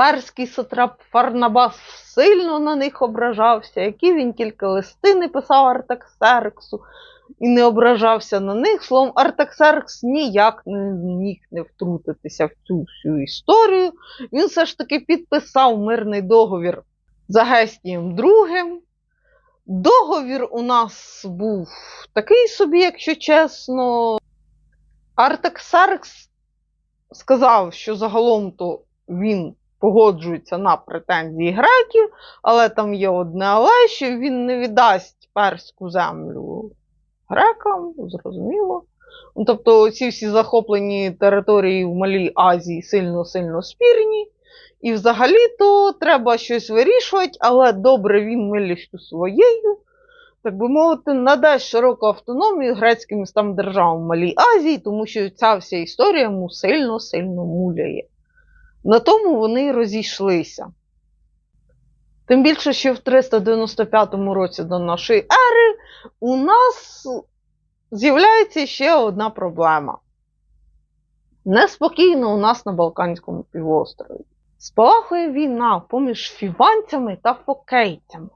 перський сатрап Фарнабас сильно на них ображався, які він тільки листи не писав Артаксерксу і не ображався на них. Словом, Артаксеркс ніяк не міг не втрутитися в цю всю історію. Він все ж таки підписав мирний договір з Агестієм II. Договір у нас був такий собі, якщо чесно. Артаксеркс сказав, що загалом то він погоджується на претензії греків, але там є одне але, що він не віддасть перську землю грекам, зрозуміло. Ну, Тобто ці всі захоплені території в Малій Азії сильно-сильно спірні. І взагалі-то треба щось вирішувати, але добре він милістю своєю, так би мовити, надасть широку автономію грецьким містам державам в Малій Азії, тому що ця вся історія йому сильно-сильно муляє. На тому вони розійшлися. Тим більше, що в 395 році до нашої ери у нас з'являється ще одна проблема. Неспокійно у нас на Балканському півострові. Спалахує війна поміж фіванцями та фокейцями.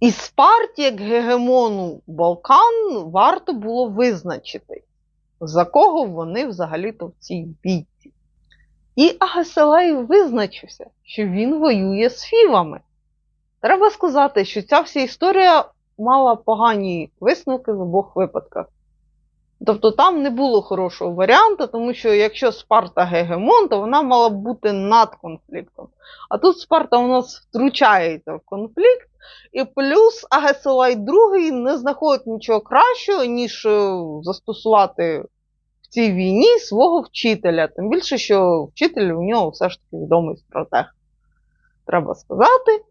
І Спарті, як гегемону Балкан, варто було визначити, за кого вони взагалі-то в цій бійці. І Агеселей визначився, що він воює з фівами. Треба сказати, що ця вся історія мала погані висновки в обох випадках. Тобто там не було хорошого варіанту, тому що якщо Спарта гегемон, то вона мала б бути над конфліктом. А тут Спарта у нас втручається в конфлікт, і плюс Агесилай II не знаходить нічого кращого, ніж е, застосувати цій війні свого вчителя. Тим більше, що вчитель у нього все ж таки відомий стратег, треба сказати.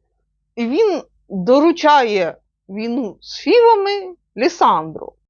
І він доручає війну з фівами Лісандру.